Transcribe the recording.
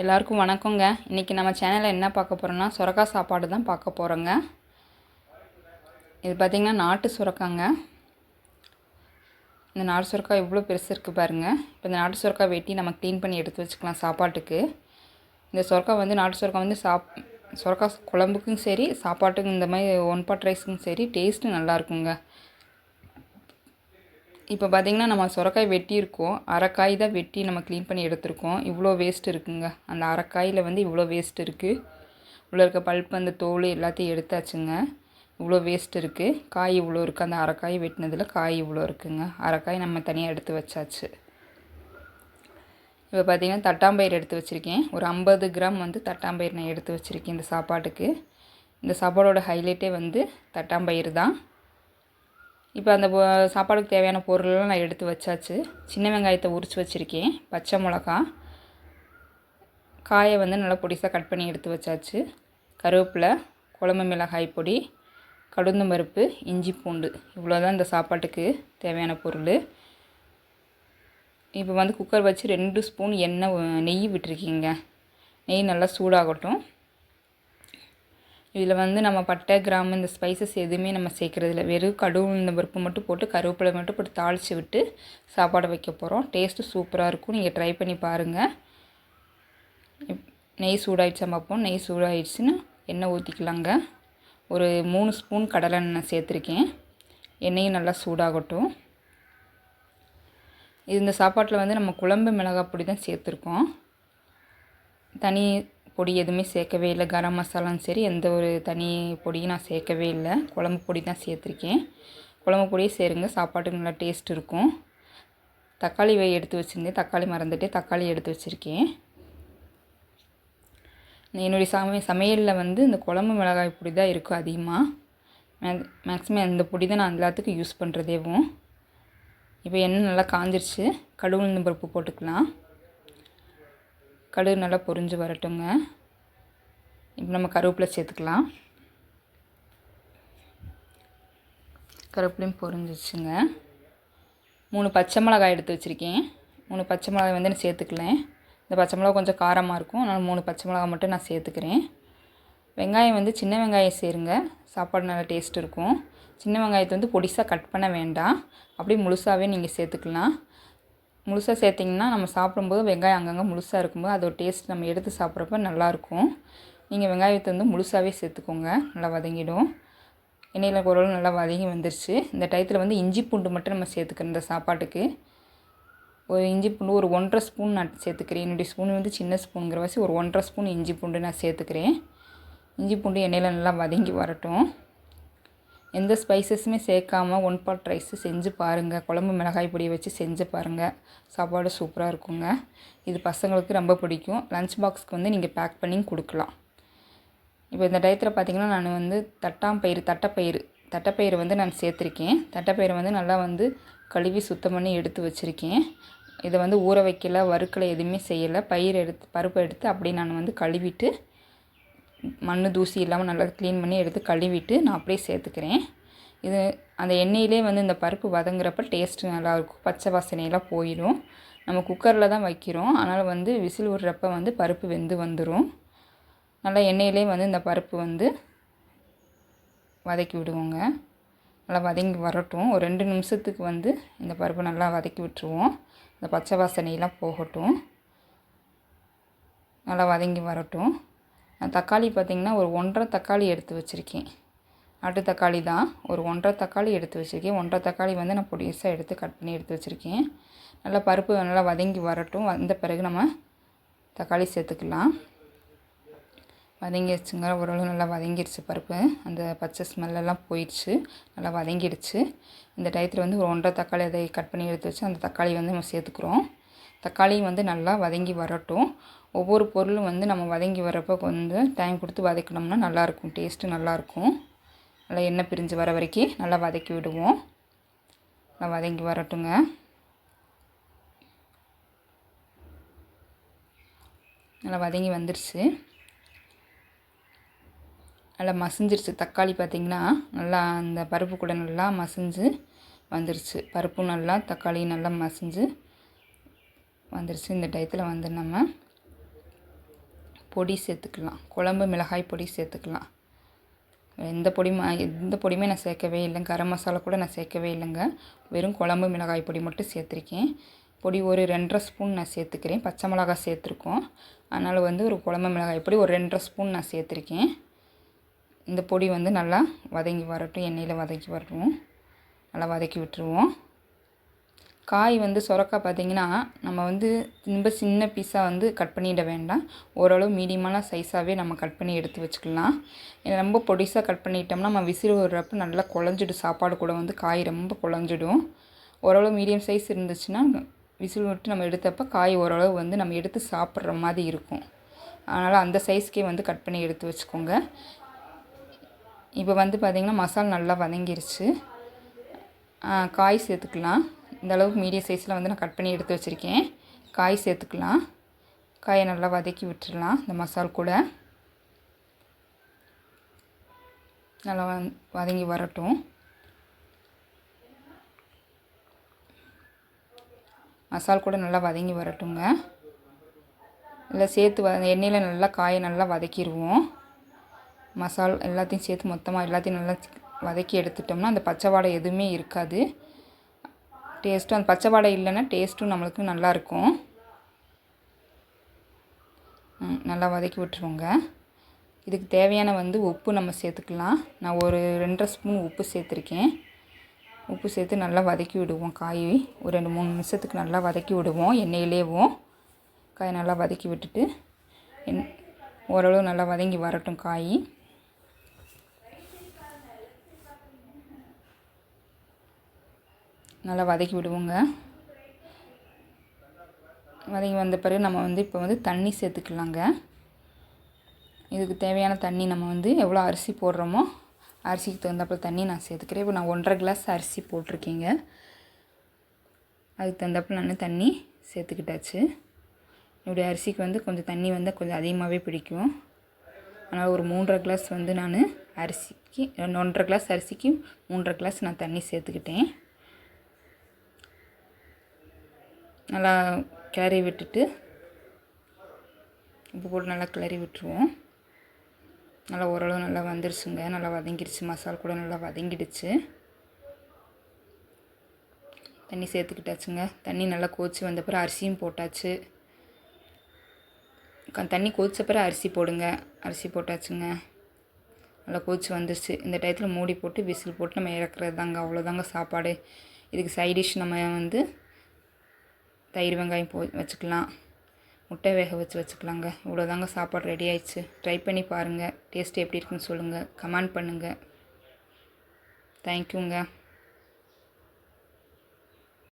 எல்லாருக்கும் வணக்கங்க. இன்றைக்கி நம்ம சேனலில் என்ன பார்க்க போகிறோம்னா சுரக்காய் சாப்பாடு தான் பார்க்க போகிறோங்க இது பார்த்திங்கன்னா நாட்டு சுரக்காங்க. இந்த நாட்டு சுரக்காய் எவ்வளோ பெருசு இருக்குது பாருங்கள் இப்போ இந்த நாட்டு சுரக்காய் வெட்டி நம்ம க்ளீன் பண்ணி எடுத்து வச்சுக்கலாம் சாப்பாட்டுக்கு. இந்த சுரக்காய் வந்து நாட்டு சுரக்காய் வந்து சாப் சுரக்காய் குழம்புக்கும் சரி சாப்பாட்டுக்கும் இந்த மாதிரி ஒன் பாட் ரைஸுக்கும் சரி டேஸ்ட்டு நல்லா இருக்குங்க. இப்போ பார்த்திங்கன்னா நம்ம சுரக்காய் வெட்டியிருக்கோம் அரைக்காய் தான் வெட்டி நம்ம க்ளீன் பண்ணி எடுத்திருக்கோம். இவ்வளோ வேஸ்ட் இருக்குங்க. அந்த அரைக்காயில் வந்து இவ்வளோ வேஸ்ட் இருக்குது இவ்வளோ இருக்க பல்ப் அந்த தோல் எல்லாத்தையும் எடுத்தாச்சுங்க. இவ்வளோ வேஸ்ட் இருக்குது காய் இவ்வளோ இருக்குது அந்த அரைக்காய் வெட்டினதில் காய் இவ்வளோ இருக்குங்க. அரைக்காய் நம்ம தனியாக எடுத்து வச்சாச்சு. இப்போ பார்த்திங்கன்னா தட்டாம்பயிர் எடுத்து வச்சுருக்கேன். ஒரு ஐம்பது கிராம் வந்து தட்டாம்பயிர் நான் எடுத்து வச்சுருக்கேன் இந்த சாப்பாட்டுக்கு. இந்த சாப்பாடோட ஹைலைட்டே வந்து தட்டாம்பயிர் தான். இப்போ அந்த சாப்பாடுக்கு தேவையான பொருளெலாம் நான் எடுத்து வச்சாச்சு. சின்ன வெங்காயத்தை உரித்து வச்சுருக்கேன். பச்சை மிளகா. காயை வந்து நல்லா பொடிசாக கட் பண்ணி எடுத்து வச்சாச்சு. கருவேப்பிலை குழம்பு மிளகாய் பொடி கடுந்தம் பருப்பு இஞ்சி பூண்டு. இவ்வளோ தான் இந்த சாப்பாட்டுக்கு தேவையான பொருள். இப்போ வந்து குக்கர் வச்சு ரெண்டு ஸ்பூன் எண்ணெய் நெய் விட்டுருக்கீங்க. நெய் நல்லா சூடாகட்டும். இதில் வந்து நம்ம பட்டை கிராம்பு இந்த ஸ்பைசஸ் எதுவுமே நம்ம சேர்க்குறதில்ல. வெறும் கடுகு இந்த பருப்பு மட்டும் போட்டு கருவேப்பிலை மட்டும் போட்டு தாளித்து விட்டு சாப்பாடு வைக்க போகிறோம் டேஸ்ட்டு சூப்பராக இருக்கும். நீங்கள் ட்ரை பண்ணி பாருங்கள் நெய் சூடாயிடுச்சா பார்ப்போம் நெய் சூடாயிடுச்சுன்னா எண்ணெய் ஊற்றிக்கலாங்க ஒரு மூணு ஸ்பூன் கடலை எண்ணெய் சேர்த்துருக்கேன். எண்ணெயும் நல்லா சூடாகட்டும். இது இந்த சாப்பாட்டில் வந்து நம்ம குழம்பு மிளகாய் பொடி தான் சேர்த்துருக்கோம். தனி பொடி எதுவுமே சேர்க்கவே இல்லை. கரம் மசாலாவும் சரி எந்த ஒரு தனி பொடியும் நான் சேர்க்கவே இல்லை. குழம்பு பொடி தான் சேர்த்துருக்கேன். குழம்பு பொடியே சேருங்க. சாப்பாட்டுக்கு நல்லா டேஸ்ட் இருக்கும். தக்காளி வை எடுத்து வச்சுருந்தேன். தக்காளி மறந்துட்டு தக்காளி எடுத்து வச்சுருக்கேன். என்னுடைய சமைய சமையலில் வந்து இந்த குழம்பு மிளகாய் பொடி தான் இருக்கும் அதிகமாக மே மேக்ஸிமம் அந்த பொடி தான் நான் எல்லாத்துக்கும் யூஸ் பண்ணுறதேவும் இப்போ எண்ணெய் நல்லா காஞ்சிருச்சு. கடுகு உளுந்தம் பருப்பு போட்டுக்கலாம். கடுகு நல்லா பொரிஞ்சு வரட்டுங்க. இப்போ நம்ம கருவேப்பிலை சேர்த்துக்கலாம். கருவேப்பிலையும் பொரிஞ்சிச்சுங்க. மூணு பச்சை மிளகாய் எடுத்து வச்சுருக்கேன். மூணு பச்சை மிளகாய் வந்து நான் சேர்த்துக்கலேன் இந்த பச்சை மிளகா கொஞ்சம் காரமாக இருக்கும். அதனால் மூணு பச்சை மிளகாய் மட்டும் நான் சேர்த்துக்கிறேன். வெங்காயம் வந்து சின்ன வெங்காயம் சேருங்க. சாப்பாடு நல்லா டேஸ்ட் இருக்கும். சின்ன வெங்காயத்தை வந்து பொடிசாக கட் பண்ண வேண்டாம். அப்படியே முழுசாகவே நீங்கள் சேர்த்துக்கலாம். முழுசாக சேர்த்திங்கன்னா நம்ம சாப்பிடும்போது வெங்காயம் அங்கங்கே முழுசாக இருக்கும்போது அதோட டேஸ்ட் நம்ம எடுத்து சாப்பிட்றப்ப நல்லாயிருக்கும். நீங்கள் வெங்காயத்தை வந்து முழுசாகவே சேர்த்துக்கோங்க. நல்லா வதங்கிடும். எண்ணெயில் ஓரளவு நல்லா வதங்கி வந்துருச்சு. இந்த டயத்தில் வந்து இஞ்சி பூண்டு மட்டும் நம்ம சேர்த்துக்கிறோம் இந்த சாப்பாட்டுக்கு. ஒரு இஞ்சி பூண்டு ஒரு ஒன்றரை ஸ்பூன் நான் சேர்த்துக்கிறேன். என்னுடைய ஸ்பூன் வந்து சின்ன ஸ்பூனுங்கிற வாசி ஒரு ஒன்றரை ஸ்பூன் இஞ்சி பூண்டு நான் சேர்த்துக்கிறேன். இஞ்சி பூண்டு எண்ணெயில் நல்லா வதங்கி வரட்டும். எந்த ஸ்பைசஸுமே சேர்க்காம ஒன் பாட் ரைஸ் செஞ்சு பாருங்கள் குழம்பு மிளகாய் பொடியை வச்சு செஞ்சு பாருங்கள் சாப்பாடு சூப்பராக இருக்குங்க. இது பசங்களுக்கு ரொம்ப பிடிக்கும். லஞ்ச் பாக்ஸ்க்கு வந்து நீங்கள் பேக் பண்ணி கொடுக்கலாம். இப்போ இந்த டயத்தில் பார்த்தீங்கன்னா நான் வந்து தட்டாம்பயிறு தட்டைப்பயிறு. தட்டைப்பயிறு வந்து நான் சேர்த்துருக்கேன். தட்டைப்பயிறு வந்து நல்லா வந்து கழுவி சுத்தம் பண்ணி எடுத்து வச்சுருக்கேன். இதை வந்து ஊற வைக்கல வறுக்கலை எதுவுமே செய்யலை. பயிர் எடுத்து பருப்பு எடுத்து அப்படியே நான் வந்து கழுவிட்டு மண் தூசி இல்லாமல் நல்லா க்ளீன் பண்ணி எடுத்து கழுவிட்டு நான் அப்படியே சேர்த்துக்கிறேன். இது அந்த எண்ணெயிலே வந்து இந்த பருப்பு வதங்குறப்ப டேஸ்ட்டு நல்லாயிருக்கும் பச்சை வாசனையெல்லாம் போயிடும். நம்ம குக்கரில் தான் வைக்கிறோம். அதனால் வந்து விசில் விடுறப்ப வந்து பருப்பு வெந்து வந்துடும் நல்லா எண்ணெயிலே வந்து இந்த பருப்பு வந்து வதக்கி விடுவோங்க. நல்லா வதங்கி வரட்டும். ஒரு ரெண்டு நிமிஷத்துக்கு வந்து இந்த பருப்பு நல்லா வதக்கி விட்டுருவோம். இந்த பச்சை வாசனையெல்லாம் போகட்டும். நல்லா வதங்கி வரட்டும். தக்காளி பார்த்திங்கன்னா ஒரு ஒன்றரை தக்காளி எடுத்து வச்சுருக்கேன். நாட்டு தக்காளி தான் ஒரு ஒன்றரை தக்காளி எடுத்து வச்சுருக்கேன். ஒன்றரை தக்காளி வந்து நான் பொடிசாக எடுத்து கட் பண்ணி எடுத்து வச்சுருக்கேன். நல்லா பருப்பு நல்லா வதங்கி வரட்டும். வந்த பிறகு நம்ம தக்காளி சேர்த்துக்கலாம். வதங்கிடுச்சுங்க ஓரளவு நல்லா வதங்கிடுச்சு பருப்பு. அந்த பச்சை ஸ்மெல்லெல்லாம் போயிடுச்சு. நல்லா வதங்கிடுச்சு. இந்த டயத்தில் வந்து ஒரு ஒன்றரை தக்காளி அதை கட் பண்ணி எடுத்து வச்சு அந்த தக்காளி வந்து நம்ம சேர்த்துக்கிறோம். தக்காளி வந்து நல்லா வதங்கி வரட்டும். ஒவ்வொரு பொருளும் வந்து நம்ம வதங்கி வரப்போ கொஞ்சம் டைம் கொடுத்து வதக்கினோம்னா நல்லாயிருக்கும். டேஸ்ட்டு நல்லாயிருக்கும். நல்லா எண்ணெய் பிரிஞ்சு வர வரைக்கும் நல்லா வதக்கி விடுவோம். நல்லா வதங்கி வரட்டுங்க. நல்லா வதங்கி வந்துருச்சு. நல்லா மசிஞ்சிருச்சு. தக்காளி பார்த்திங்கன்னா நல்லா அந்த பருப்பு கூட நல்லா மசிஞ்சு வந்துருச்சு. பருப்பும் நல்லா தக்காளியும் நல்லா மசிஞ்சு வந்துருச்சு. இந்த டயத்தில் வந்து நம்ம பொடி சேர்த்துக்கலாம். குழம்பு மிளகாய் பொடி சேர்த்துக்கலாம். எந்த பொடி எந்த பொடியுமே நான் சேர்க்கவே இல்லைங்க. கரம் மசாலா கூட நான் சேர்க்கவே இல்லைங்க. வெறும் குழம்பு மிளகாய் பொடி மட்டும் சேர்த்துருக்கேன். பொடி ஒரு ரெண்டரை ஸ்பூன் நான் சேர்த்துக்கிறேன். பச்சை மிளகாய் சேர்த்துருக்கோம். அதனால் வந்து ஒரு குழம்பு மிளகாய் பொடி ஒரு ரெண்டரை ஸ்பூன் நான் சேர்த்துருக்கேன். இந்த பொடி வந்து நல்லா வதங்கி வரட்டும். எண்ணெயில் வதக்கி வரட்டும். நல்லா வதக்கி விட்டுருவோம். காய் வந்து சுரக்கா பார்த்திங்கன்னா நம்ம வந்து ரொம்ப சின்ன பீஸாக வந்து கட் பண்ணிட வேண்டாம். ஓரளவு மீடியமான சைஸாகவே நம்ம கட் பண்ணி எடுத்து வச்சுக்கலாம். ஏன்னா ரொம்ப பொடிசாக கட் பண்ணிட்டோம்னா நம்ம விசிறு விடுறப்ப நல்லா குழஞ்சிடும் சாப்பாடு கூட வந்து காய் ரொம்ப குழஞ்சிடும். ஓரளவு மீடியம் சைஸ் இருந்துச்சுன்னா விசில் விட்டு நம்ம எடுத்தப்போ காய் ஓரளவு வந்து நம்ம எடுத்து சாப்பிட்ற மாதிரி இருக்கும். அதனால் அந்த சைஸ்க்கே வந்து கட் பண்ணி எடுத்து வச்சுக்கோங்க. இப்போ வந்து பார்த்திங்கன்னா மசாலா நல்லா வதங்கிருச்சு. காய் சேர்த்துக்கலாம். இந்த அளவுக்கு மீடியம் சைஸில் வந்து நான் கட் பண்ணி எடுத்து வச்சுருக்கேன். காய் சேர்த்துக்கலாம். காயை நல்லா வதக்கி விட்டுடலாம் இந்த மசால் கூட. நல்லா வதங்கி வரட்டும். மசால் கூட நல்லா வதங்கி வரட்டுங்க. இல்லை சேர்த்து வ எண்ணெயில் நல்லா காயை நல்லா வதக்கிடுவோம் மசால் எல்லாத்தையும் சேர்த்து மொத்தமாக எல்லாத்தையும் நல்லா வதக்கி எடுத்துட்டோம்னா அந்த பச்சை வாடை எதுவுமே இருக்காது. டேஸ்ட்டும் அந்த பச்சை வாடை இல்லைன்னா டேஸ்ட்டும் நம்மளுக்கு நல்லாயிருக்கும். நல்லா வதக்கி விட்டுருவோங்க. இதுக்கு தேவையான வந்து உப்பு நம்ம சேர்த்துக்கலாம். நான் ஒரு ரெண்டரை ஸ்பூன் உப்பு சேர்த்துருக்கேன். உப்பு சேர்த்து நல்லா வதக்கி விடுவோம் காய். ஒரு ரெண்டு மூணு நிமிஷத்துக்கு நல்லா வதக்கி விடுவோம் எண்ணெயிலேவும் காய் நல்லா வதக்கி விட்டுட்டு என் ஓரளவு நல்லா வதங்கி வரட்டும் காய். நல்லா வதக்கி விடுவோங்க. வதங்கி வந்த பிறகு நம்ம வந்து இப்போ வந்து தண்ணி சேர்த்துக்கலாங்க. இதுக்கு தேவையான தண்ணி நம்ம வந்து எவ்வளோ அரிசி போடுறோமோ அரிசிக்கு தகுந்தாப்பில் தண்ணி நான் சேர்த்துக்கிறேன். இப்போ நான் ஒன்றரை கிளாஸ் அரிசி போட்டிருக்கேங்க. அதுக்கு தகுந்தாப்பில் நான் தண்ணி சேர்த்துக்கிட்டாச்சு. என்னுடைய அரிசிக்கு வந்து கொஞ்சம் தண்ணி வந்து கொஞ்சம் அதிகமாகவே பிடிக்கும். ஆனால் ஒரு மூன்றரை கிளாஸ் வந்து நான் அரிசிக்கு ஒன்றரை கிளாஸ் அரிசிக்கு மூன்றரை கிளாஸ் நான் தண்ணி சேர்த்துக்கிட்டேன். நல்லா கிளறி விட்டுட்டு உப்பு போட்டு நல்லா கிளறி விட்டுருவோம். நல்லா ஓரளவு நல்லா வந்துருச்சுங்க. நல்லா வதங்கிடுச்சு மசாலா கூட நல்லா வதங்கிடுச்சு. தண்ணி சேர்த்துக்கிட்டாச்சுங்க. தண்ணி நல்லா கோச்சி வந்த பிறகு அரிசியும் போட்டாச்சு. தண்ணி கொதிச்ச பிறகு அரிசி போடுங்க. அரிசி போட்டாச்சுங்க. நல்லா கொதிச்சு வந்துருச்சு. இந்த டயத்தில் மூடி போட்டு விசில் போட்டு நம்ம இறக்குறது தாங்க அவ்வளோதாங்க சாப்பாடு. இதுக்கு சைடிஷ் நம்ம வந்து தயிர் வெங்காயம் போ வச்சுக்கலாம். முட்டை வேக வச்சு வச்சுக்கலாங்க. இவ்வளோதாங்க சாப்பாடு ரெடி ஆயிடுச்சு. ட்ரை பண்ணி பாருங்கள் டேஸ்ட் எப்படி இருக்குன்னு சொல்லுங்கள் கமெண்ட் பண்ணுங்கள் தேங்க்யூங்க